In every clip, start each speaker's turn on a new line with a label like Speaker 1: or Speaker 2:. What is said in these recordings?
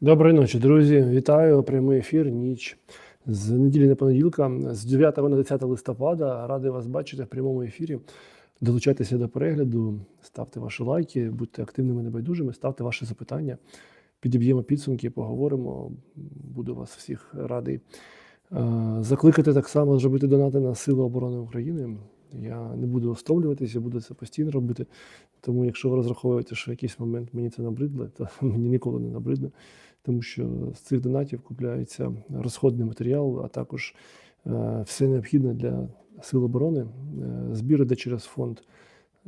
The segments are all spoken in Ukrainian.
Speaker 1: Доброї ночі, друзі. Вітаю. Прямий ефір. Ніч з неділі на понеділка, з 9 на 10 листопада. Радий вас бачити в прямому ефірі. Долучайтеся до перегляду, ставте ваші лайки, будьте активними, небайдужими, ставте ваші запитання. Підіб'ємо підсумки, поговоримо. Буду вас всіх радий е, закликати так само зробити донати на Сили оборони України. Я не буду остромлюватися, буду це постійно робити. Тому, якщо ви розраховуєте, що в якийсь момент мені це набридло, то мені ніколи не набридне, тому що з цих донатів купляється розходний матеріал, а також е, все необхідне для сил оборони. Е, Збір іде через фонд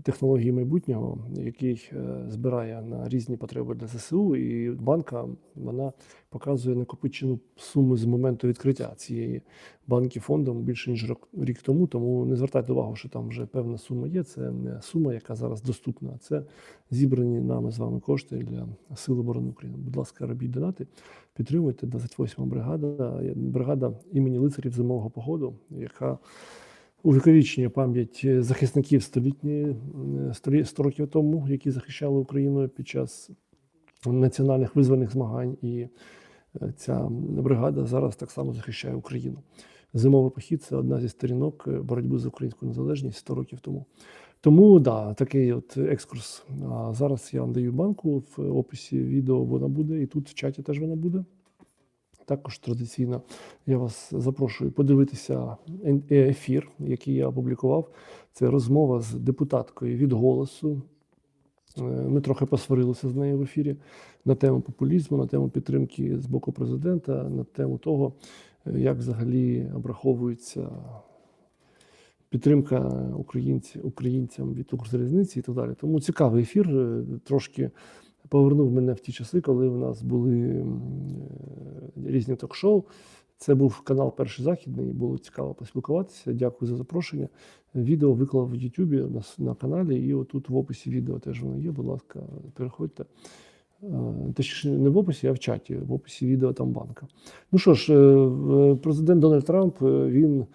Speaker 1: технології майбутнього, який е, збирає на різні потреби для ЗСУ, і банка вона показує накопичену суму з моменту відкриття цієї банки фондом більше ніж рік тому. Тому не звертайте увагу, що там вже певна сума є. Це не сума, яка зараз доступна. Це зібрані нами з вами кошти для Сил оборони України. Будь ласка, робіть донати, підтримуйте 28 бригада, бригада імені лицарів зимового походу, яка увіковічнює пам'ять захисників столітні е, 100 років тому, які захищали Україну під час національних визвольних змагань. І е, ця бригада зараз так само захищає Україну. Зимовий похід це одна зі сторінок е, боротьби за українську незалежність 100 років тому. Тому да, такий от екскурс. А зараз я вам даю банку в описі відео. Вона буде, і тут в чаті теж вона буде. Також традиційно я вас запрошую подивитися е, ефір, який я опублікував. Це розмова з депутаткою від голосу. Е, Ми трохи посварилися з нею в ефірі на тему популізму, на тему підтримки з боку президента, на тему того, е, як взагалі обраховується підтримка українцям від Укрзалізниці і так далі. Тому цікавий ефір. Трошки повернув мене в ті часи, коли в нас були е, різні ток-шоу. Це був канал Перший Західний, було цікаво поспілкуватися. Дякую за запрошення. Відео виклав в Ютубі на, на каналі, і отут в описі відео теж воно є. Будь ласка, переходьте. Е, Точніше, не в описі, а в чаті. В описі відео там банка. Ну що ж, е, президент Дональд Трамп він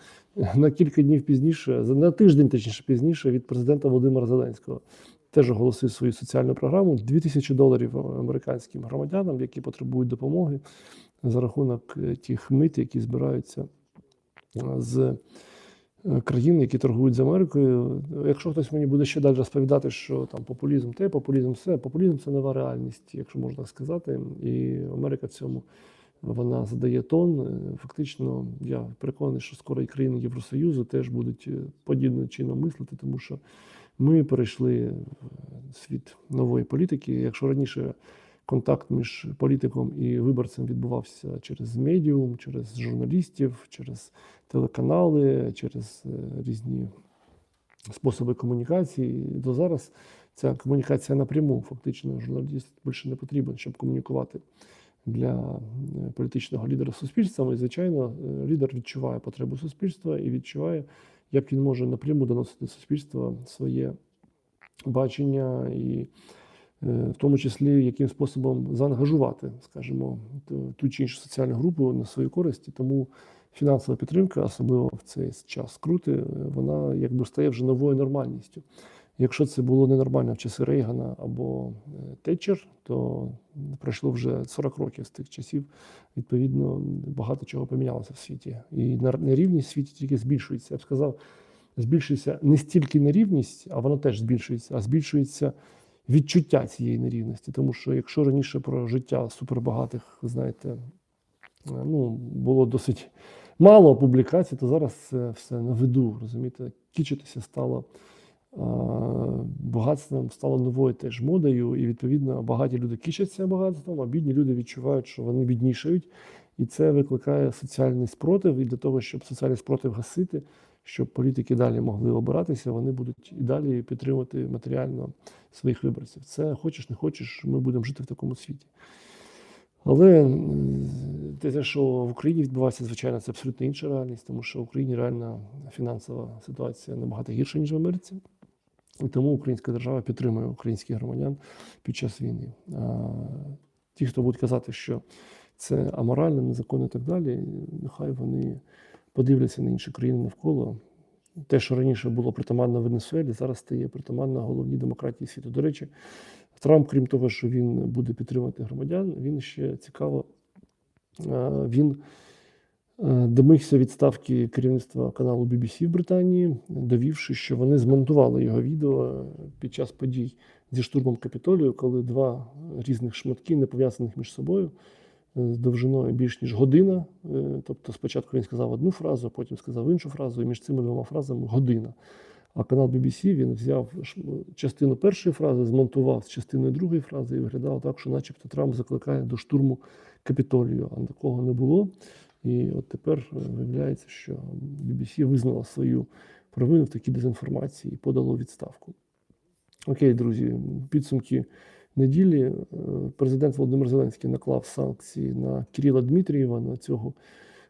Speaker 1: на кілька днів пізніше, на тиждень точніше пізніше, від президента Володимира Зеленського теж оголосив свою соціальну програму 2000 доларів американським громадянам, які потребують допомоги за рахунок е, тих мит, які збираються е, з е, країн, які торгують з Америкою. Якщо хтось мені буде ще далі розповідати, що там популізм те, популізм все, популізм це нова реальність, якщо можна сказати. І Америка в цьому вона задає тон. Е, Фактично, я переконаний, що скоро і країни Євросоюзу теж будуть е, подібним чином мислити, тому що ми перейшли в світ нової політики. Якщо раніше контакт між політиком і виборцем відбувався через медіум, через журналістів, через телеканали, через е, різні способи комунікації, то зараз ця комунікація напряму. Фактично, журналіст більше не потрібен, щоб комунікувати для е, політичного лідера з суспільством. І, звичайно, е, лідер відчуває потребу суспільства і відчуває, як він може напряму доносити до суспільства своє бачення і е, в тому числі яким способом заангажувати, скажімо, ту- чи іншу соціальну групу на свою користь. Тому фінансова підтримка, особливо в цей час крути, вона якби стає вже новою нормальністю. Якщо це було ненормально в часи Рейгана або е, Тетчер, то пройшло вже 40 років з тих часів. Відповідно, багато чого помінялося в світі. І нерівність в світі тільки збільшується. Я б сказав, збільшується не стільки нерівність, а вона теж збільшується, а збільшується відчуття цієї нерівності. Тому що якщо раніше про життя супербагатих, знаєте, е, ну, було досить мало публікацій, то зараз це все на виду, розумієте, кічитися стало багатством, стало новою теж модою, і відповідно багаті люди кічаться багатством, а бідні люди відчувають, що вони біднішають. І це викликає соціальний спротив. І для того, щоб соціальний спротив гасити, щоб політики далі могли обиратися, вони будуть і далі підтримувати матеріально своїх виборців. Це хочеш, не хочеш, ми будемо жити в такому світі. Але те, що в Україні відбувається, звичайно, це абсолютно інша реальність, тому що в Україні реальна фінансова ситуація набагато гірша, ніж в Америці. І тому українська держава підтримує українських громадян під час війни. А ті, хто будуть казати, що це аморально, незаконно і так далі, нехай вони подивляться на інші країни навколо. Те, що раніше було притаманно Венесуелі, зараз стає притаманно головній демократії світу. До речі, Трамп, крім того, що він буде підтримувати громадян, він ще цікаво, він домигся відставки керівництва каналу BBC в Британії, довівши, що вони змонтували його відео під час подій зі штурмом Капітолію, коли два різних шматки, не пов'язаних між собою, е, з довжиною більш ніж година. Е, Тобто спочатку він сказав одну фразу, потім сказав іншу фразу, і між цими двома фразами година. А канал BBC він взяв частину першої фрази, змонтував з частиною другої фрази і виглядало так, що начебто Трамп закликає до штурму Капітолію, а такого не було. І от тепер е, виявляється, що BBC визнала свою провину в такій дезінформації і подало відставку. Окей, друзі, підсумки неділі. Е, Президент Володимир Зеленський наклав санкції на Кирила Дмитрієва, на цього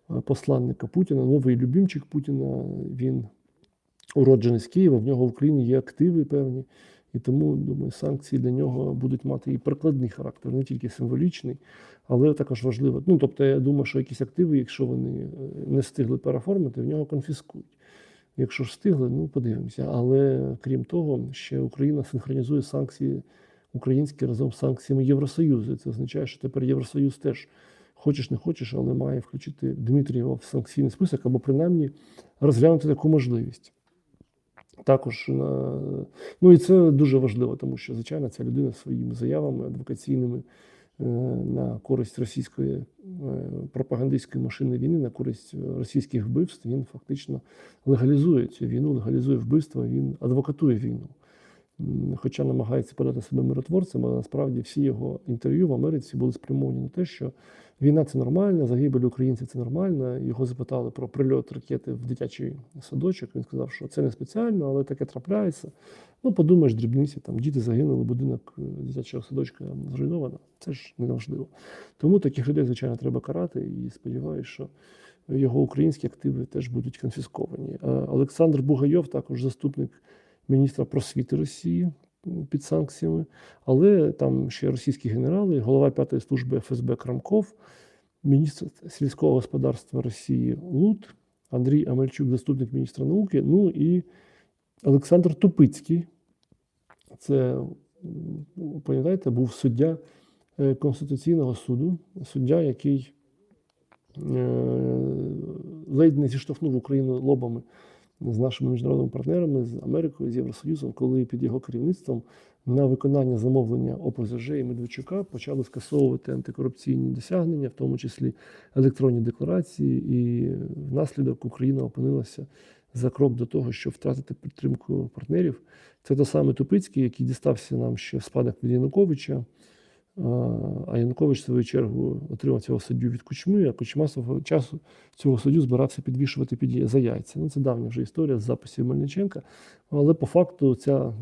Speaker 1: е, посланника Путіна, новий любімчик Путіна. Він уроджений з Києва, в нього в Україні є активи певні, і тому, думаю, санкції для нього будуть мати і прикладний характер, не тільки символічний, але також важливо. Ну, тобто, я думаю, що якісь активи, якщо вони е, не встигли переоформити, в нього конфіскують. Якщо ж встигли, ну подивимося. Але крім того, ще Україна синхронізує санкції українські разом з санкціями Євросоюзу. Це означає, що тепер Євросоюз теж хочеш не хочеш, але має включити Дмитрієва в санкційний список або принаймні розглянути таку можливість. Також на ну і це дуже важливо, тому що звичайно ця людина своїми заявами адвокаційними е, на користь російської е, пропагандистської машини війни, на користь е, російських вбивств, він фактично легалізує цю війну, легалізує вбивство, він адвокатує війну. Хоча намагається подати себе миротворцем, але насправді всі його інтерв'ю в Америці були спрямовані на те, що війна це нормально, загибель українців це нормально. Його запитали про прильот ракети в дитячий садочок. Він сказав, що це не спеціально, але таке трапляється. Ну, подумаєш, дрібниці, там діти загинули, будинок е, дитячого садочка зруйновано. Це ж не важливо. Тому таких людей, звичайно, треба карати. І сподіваюся, що його українські активи теж будуть конфісковані. Е, Олександр Бугайов, також заступник міністра просвіти Росії під санкціями, але там ще російські генерали, голова п'ятої служби ФСБ Крамков, міністр сільського господарства Росії Лут, Андрій Амельчук, заступник міністра науки, ну і Олександр Тупицький. Це, пам'ятаєте, був суддя е, Конституційного суду, суддя, який е, ледь не зіштовхнув Україну лобами з нашими міжнародними партнерами, з Америкою, з Євросоюзом, коли під його керівництвом на виконання замовлення ОПЗЖ і Медведчука почали скасовувати антикорупційні досягнення, в тому числі електронні декларації, і внаслідок Україна опинилася за крок до того, щоб втратити підтримку партнерів. Це той самий Тупицький, який дістався нам ще в спадок від Януковича. А Янукович, в свою чергу, отримав цього суддю від Кучми, а Кучма свого часу цього суддю збирався підвішувати під за яйця. Ну, це давня вже історія з записів Мельниченка. Але по факту ця,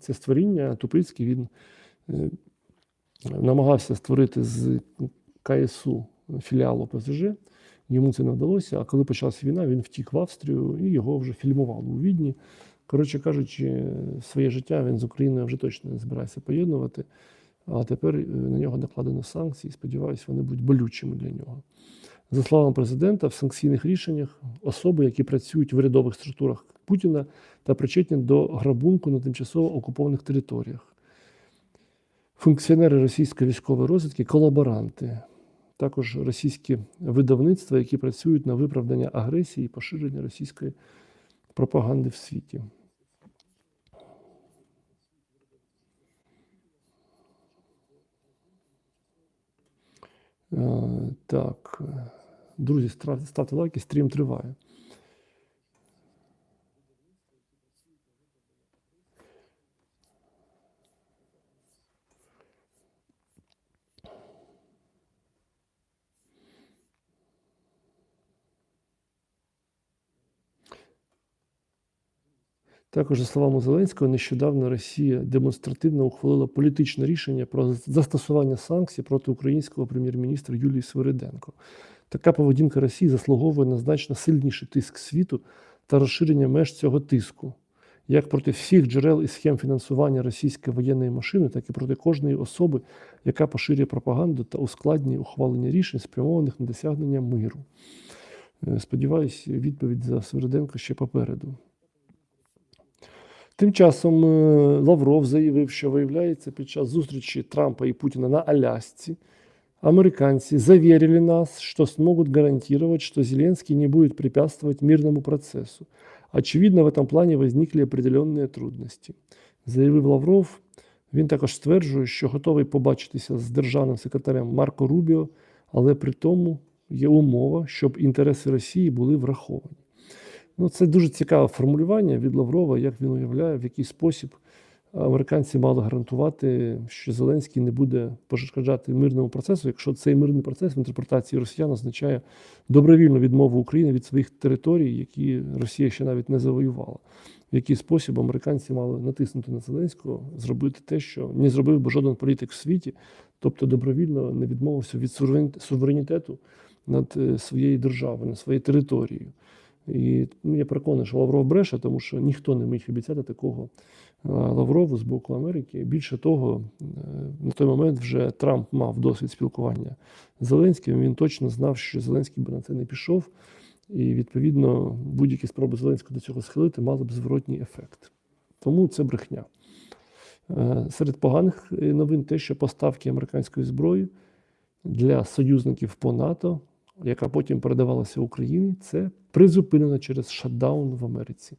Speaker 1: це створіння Тупицький він е, намагався створити з КСУ філіал ОПЗЖ. Йому це не вдалося. А коли почалася війна, він втік в Австрію і його вже фільмували у Відні. Коротше кажучи, своє життя він з Україною вже точно не збирається поєднувати. А тепер е, на нього накладено санкції. Сподіваюся, вони будуть болючими для нього. За словами президента, в санкційних рішеннях особи, які працюють в урядових структурах Путіна та причетні до грабунку на тимчасово окупованих територіях, функціонери російської військової розвідки, колаборанти, також російські видавництва, які працюють на виправдання агресії і поширення російської пропаганди в світі. Так, друзі, ставте лайки, стрім триває. Також, за словами Зеленського, нещодавно Росія демонстративно ухвалила політичне рішення про застосування санкцій проти українського прем'єр-міністра Юлії Свириденко. Така поведінка Росії заслуговує на значно сильніший тиск світу та розширення меж цього тиску, як проти всіх джерел і схем фінансування російської воєнної машини, так і проти кожної особи, яка поширює пропаганду та ускладнює ухвалення рішень, спрямованих на досягнення миру. Е, Сподіваюсь, відповідь за Свириденко ще попереду. Тим часом е, Лавров заявив, що виявляється під час зустрічі Трампа і Путіна на Алясці американцы заверили нас, что смогут гарантировать, что Зеленский не будет препятствовать мирному процессу. Очевидно, в этом плане возникли определенные трудности. Заявив Лавров, він також стверджує, що готовий побачитися з державним секретарем Марко Рубіо, але при тому є умова, щоб інтереси Росії були враховані. Ну, це дуже цікаве формулювання від Лаврова, як він уявляє, в який спосіб американці мали гарантувати, що Зеленський не буде перешкоджати мирному процесу, якщо цей мирний процес в інтерпретації росіян означає добровільну відмову України від своїх територій, які Росія ще навіть не завоювала. В який спосіб американці мали натиснути на Зеленського, зробити те, що не зробив би жоден політик в світі, тобто добровільно не відмовився від суверенітету над е, своєю державою, над своєю територією. І ну, я переконаний, що Лавров бреше, тому що ніхто не міг обіцяти такого е, Лаврову з боку Америки. Більше того, е, на той момент вже Трамп мав досвід спілкування з Зеленським. Він точно знав, що Зеленський би на це не пішов, і відповідно будь-які спроби Зеленського до цього схилити мали б зворотній ефект. Тому це брехня. Е, серед поганих новин те, що поставки американської зброї для союзників по НАТО яка потім передавалася Україні, це призупинено через шатдаун в Америці.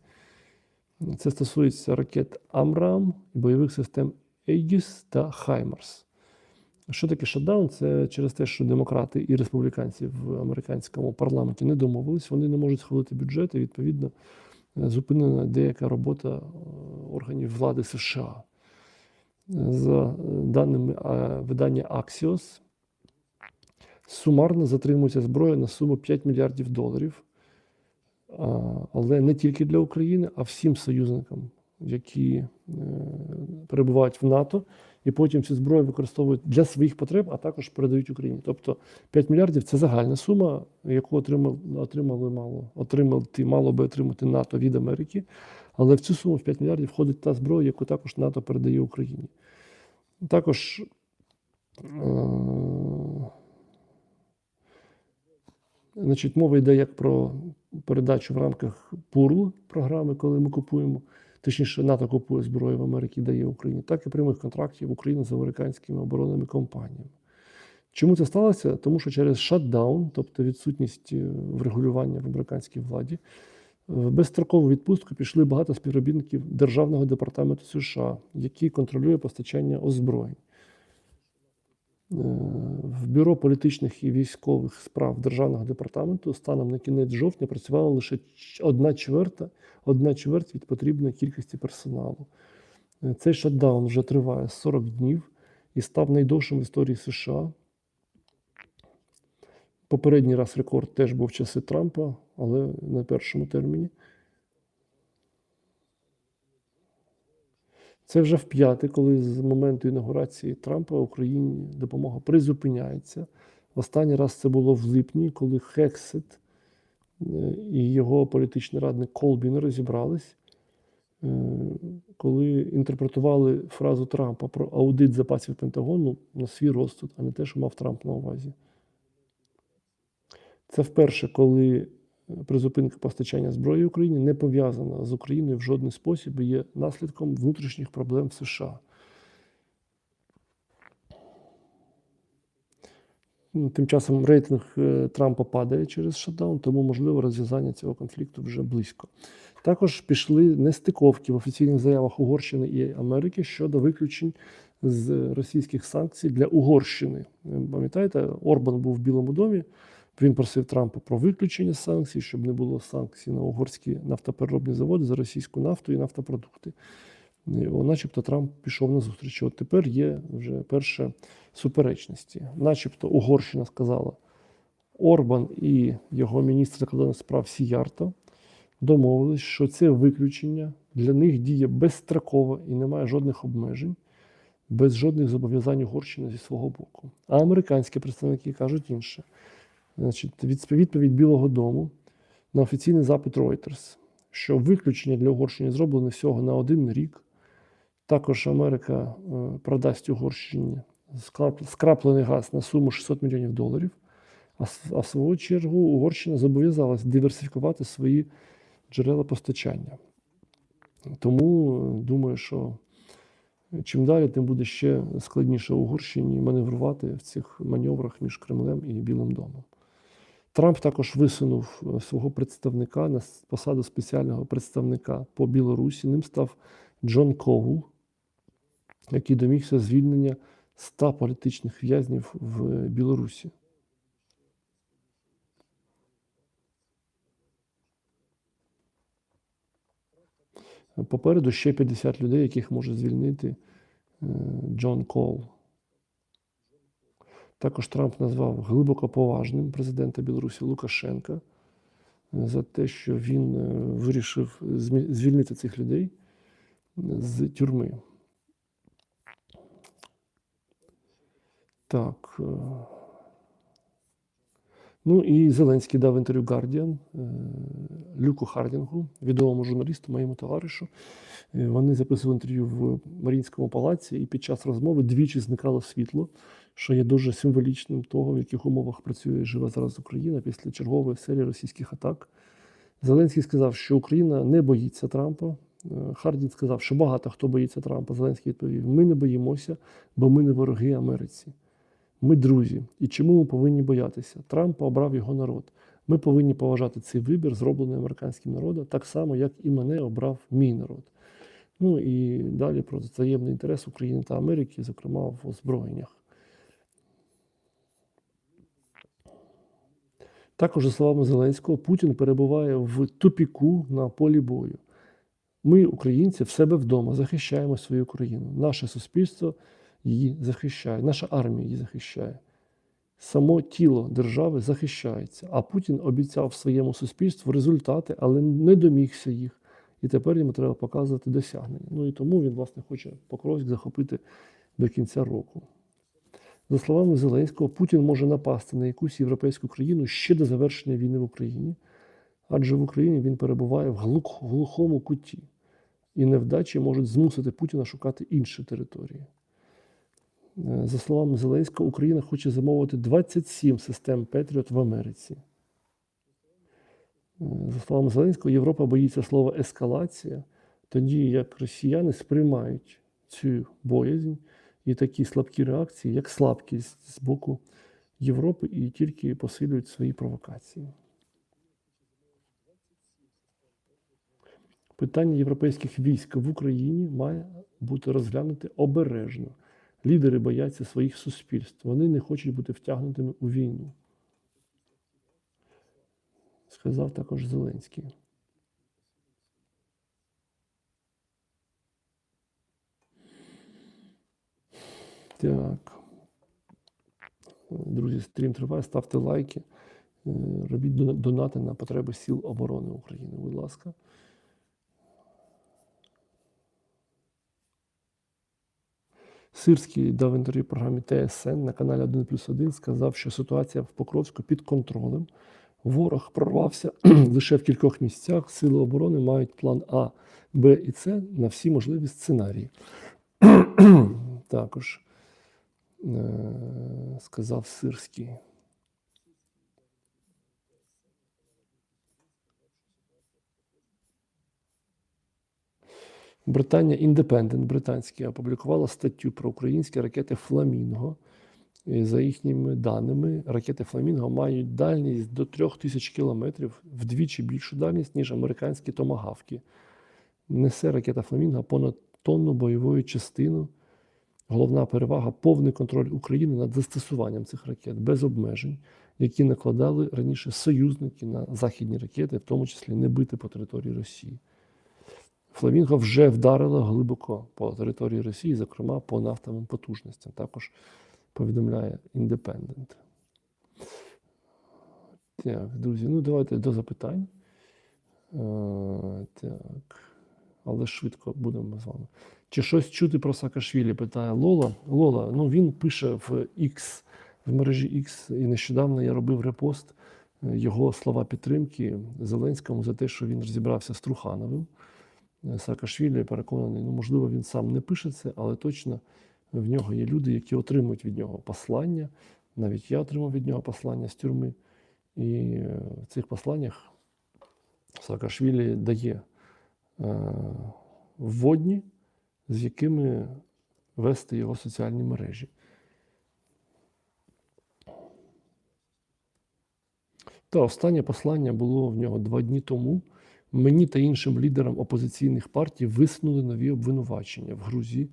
Speaker 1: Це стосується ракет Амрам, бойових систем Ейгіс та Хаймарс. Що таке шатдаун? Це через те, що демократи і республіканці в американському парламенті не домовились, вони не можуть схвалити бюджет, і відповідно зупинена деяка робота е, органів влади США. За даними е, видання Axios, сумарно затримується зброя на суму 5 мільярдів доларів, але не тільки для України, а всім союзникам, які е, перебувають в НАТО, і потім цю зброю використовують для своїх потреб, а також передають Україні. Тобто 5 мільярдів це загальна сума, яку отримали, отримали мало, отримати, мало би отримати НАТО від Америки. Але в цю суму в 5 мільярдів входить та зброя, яку також НАТО передає Україні. Також. Е, Значить, мова йде як про передачу в рамках ПУРЛ програми, коли ми купуємо, точніше, НАТО купує зброю в Америці, дає Україні, так і прямих контрактів України з американськими оборонними компаніями. Чому це сталося? Тому що через шатдаун, тобто відсутність е, врегулювання в американській владі, в безстрокову відпустку пішли багато співробітників Державного департаменту США, який контролює постачання озброєнь. Е, в бюро політичних і військових справ Державного департаменту станом на кінець жовтня працювала лише одна чверта, одна чверть від потрібної кількості персоналу. Е, цей шатдаун вже триває 40 днів і став найдовшим в історії США. Попередній раз рекорд теж був в часи Трампа, але на першому терміні. Це вже в п'яте, коли з моменту інаугурації Трампа Україні допомога призупиняється. Останній раз це було в липні, коли Хексет е, і його політичний радник Колбі не розібрались, е, коли інтерпретували фразу Трампа про аудит запасів Пентагону на свій розсуд, а не те, що мав Трамп на увазі. Це вперше, коли призупинка постачання зброї Україні не пов'язана з Україною в жодний спосіб і є наслідком внутрішніх проблем в США. Ну, тим часом рейтинг е, Трампа падає через шатдаун, тому можливо розв'язання цього конфлікту вже близько. Також пішли нестиковки в офіційних заявах Угорщини і Америки щодо виключень з російських санкцій для Угорщини. Пам'ятаєте, Орбан був в Білому домі. Він просив Трампа про виключення санкцій, щоб не було санкцій на угорські нафтопереробні заводи за російську нафту і нафтопродукти. Начебто Трамп пішов на зустріч. От тепер є вже перше суперечності. Начебто Угорщина сказала, Орбан і його міністр закордонних справ Сіярто домовились, що це виключення для них діє безстроково і немає жодних обмежень, без жодних зобов'язань Угорщини зі свого боку. А американські представники кажуть інше. Значить, відповідь Білого Дому на офіційний запит Reuters, що виключення для Угорщини зроблено всього на один рік. Також Америка е, продасть Угорщині скраплений газ на суму 600 мільйонів доларів. А в свою чергу Угорщина зобов'язалась диверсифікувати свої джерела постачання. Тому е, думаю, що чим далі, тим буде ще складніше Угорщині маневрувати в цих маневрах між Кремлем і Білим домом. Трамп також висунув е, свого представника на посаду спеціального представника по Білорусі. Ним став Джон Когул, який домігся звільнення 100 політичних в'язнів в Білорусі. Попереду ще 50 людей, яких може звільнити е, Джон Кол. Також Трамп назвав глибоко поважним президента Білорусі Лукашенка е, за те, що він е, вирішив звільнити цих людей е, з тюрми. Так. Ну і Зеленський дав інтерв'ю е, Люку Хардінгу, відомому журналісту, моєму товаришу. Вони записували інтерв'ю в Маріїнському палаці, і під час розмови двічі зникало світло, що є дуже символічним того, в яких умовах працює і живе зараз Україна після чергової серії російських атак. Зеленський сказав, що Україна не боїться Трампа. Е, Хардін сказав, що багато хто боїться Трампа. Зеленський відповів: Ми не боїмося, бо ми не вороги Америці. Ми друзі. І чому ми повинні боятися? Трампа обрав його народ. Ми повинні поважати цей вибір, зроблений американським народом, так само, як і мене обрав мій народ. Ну і далі про взаємний інтерес України та Америки, зокрема в озброєннях. Також, за словами Зеленського, Путін перебуває в тупіку на полі бою. Ми, українці, в себе вдома захищаємо свою країну. Наше суспільство її захищає, наша армія її захищає. Само тіло держави захищається. А Путін обіцяв своєму суспільству результати, але не домігся їх. І тепер йому треба показувати досягнення. Ну і тому він, власне, хоче Покровськ захопити до кінця року. За словами Зеленського, Путін може напасти на якусь європейську країну ще до завершення війни в Україні, адже в Україні він перебуває в глухому куті, і невдачі можуть змусити Путіна шукати інші території. Е, За словами Зеленського, Україна хоче замовити 27 систем Петріот в Америці. Е, За словами Зеленського, Європа боїться слова ескалація, тоді як росіяни сприймають цю боязнь і такі слабкі реакції, як слабкість з боку Європи, і тільки посилюють свої провокації. Питання європейських військ в Україні має бути розглянуте обережно. Лідери бояться своїх суспільств. Вони не хочуть бути втягнутими у війну. Сказав також Зеленський. Так. Друзі, стрім триває. Ставте лайки. Е, Робіть донати на потреби сил оборони України. Будь ласка. Сирський дав інтерв'ю програмі ТСН на каналі 1 плюс 1, сказав, що ситуація в Покровську під контролем. Ворог прорвався лише в кількох місцях. Сили оборони мають план А, Б і С на всі можливі сценарії. Також сказав Сирський. Британія Індепендент британське опублікувала статтю про українські ракети Фламінго. І за їхніми даними, ракети Фламінго мають дальність до 3000 кілометрів, вдвічі більшу дальність, ніж американські томагавки. Несе ракета Фламінго понад тонну бойової частину. Головна перевага повний контроль України над застосуванням цих ракет без обмежень, які накладали раніше союзники на західні ракети, в тому числі не бити по території Росії. Фламінго вже вдарила глибоко по території Росії, зокрема по нафтовим потужностям. Також повідомляє Індепендент. Так, друзі, ну давайте до запитань. Е, так. Але швидко будемо з вами. Чи щось чути про Саакашвілі? Питає Лола. Лола, ну він пише в X, в мережі X, і нещодавно я робив репост е, його слова підтримки Зеленському за те, що він розібрався з Трухановим. Е, Саакашвілі переконаний, ну можливо, він сам не пише це, але точно в нього є люди, які отримують від нього послання. Навіть я отримав від нього послання з тюрми. І е, в цих посланнях Саакашвілі дає вводні, з якими вести його соціальні мережі. Та останнє послання було в нього два дні тому. Мені та іншим лідерам опозиційних партій висунули нові обвинувачення в Грузії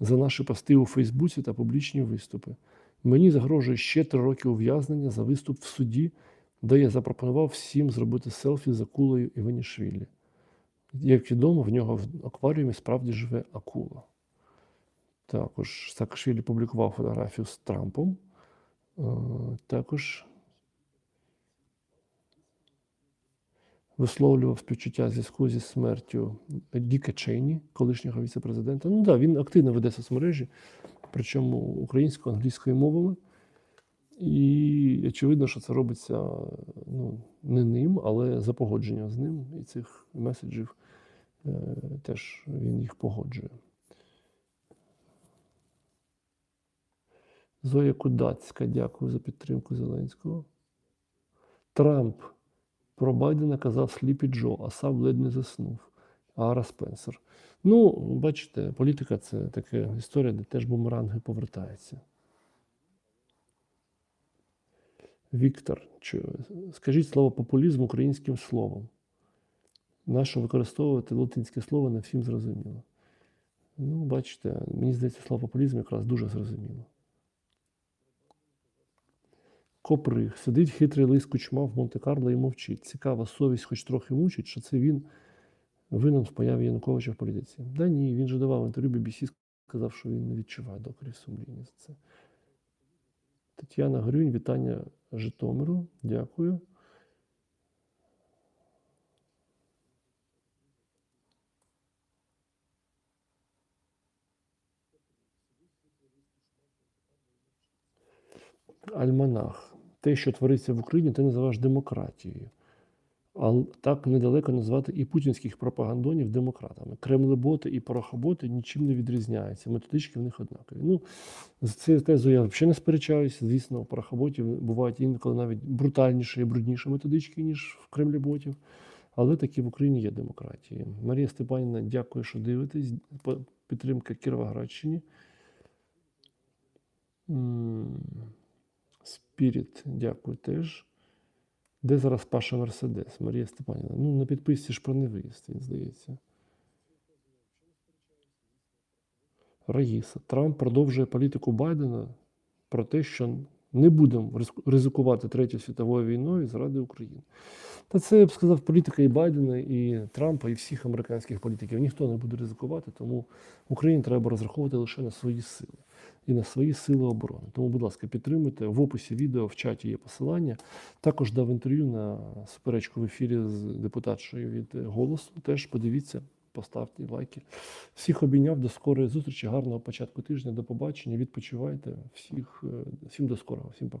Speaker 1: за наші пости у Фейсбуці та публічні виступи. Мені загрожує ще три роки ув'язнення за виступ в суді, де я запропонував всім зробити селфі з акулою Іванішвілі. Як відомо, в нього в акваріумі справді живе акула. Також Саакашвілі публікував фотографію з Трампом. Е, Також висловлював співчуття зв'язку зі смертю Діка Чейні, колишнього віце-президента. Ну так, да, він активно веде соцмережі, причому українською, англійською мовами. І очевидно, що це робиться ну, не ним, але за погодженням з ним. І цих меседжів е, теж він їх погоджує. Зоя Кудацька, дякую за підтримку Зеленського. Трамп про Байдена казав Сліпі Джо, а сам ледь не заснув. Ара Спенсер. Ну, бачите, політика це така історія, де теж бумеранги повертаються. Віктор, скажіть слово популізм українським словом. Нащо використовувати латинське слово не всім зрозуміло. Ну, бачите, мені здається, слово популізм якраз дуже зрозуміло. Коприг. Сидить хитрий лис кучма в Монте-Карло і мовчить. Цікава совість, хоч трохи мучить, що це він винен в появі Януковича в політиці. Да ні, він же давав інтерв'ю BBC, сказав, що він не відчуває докорів сумління за це. Тетяна Грюнь, вітання Житомиру. Дякую. Альманах. Те, що твориться в Україні, ти називаєш демократією. А так недалеко назвати і путінських пропагандонів демократами. Кремлеботи і порохоботи нічим не відрізняються. Методички в них однакові. Ну, з цією тезою я взагалі не сперечаюся. Звісно, у порохоботів бувають інколи навіть брутальніші і брудніші методички, ніж в кремлеботів. Але таки в Україні є демократія. Марія Степанівна, дякую, що дивитесь. Підтримка Кіровоградщині. Спіріт, дякую теж. Де зараз Паша Мерседес? Марія Степанівна. Ну, на підписці ж про невиїзд, він здається. Раїса. Трамп продовжує політику Байдена про те, що не будемо ризикувати Третьою світовою війною заради України. Та це я б сказав політика і Байдена, і Трампа, і всіх американських політиків. Ніхто не буде ризикувати, тому Україні треба розраховувати лише на свої сили і на свої сили оборони. Тому, будь ласка, підтримуйте. В описі відео в чаті є посилання. Також дав інтерв'ю на суперечку в ефірі з депутатшою від голосу. Теж подивіться, поставте лайки. Всіх обійняв до скорої зустрічі. Гарного початку тижня. До побачення. Відпочивайте. Всіх, е, всім до скорого. Всім пока.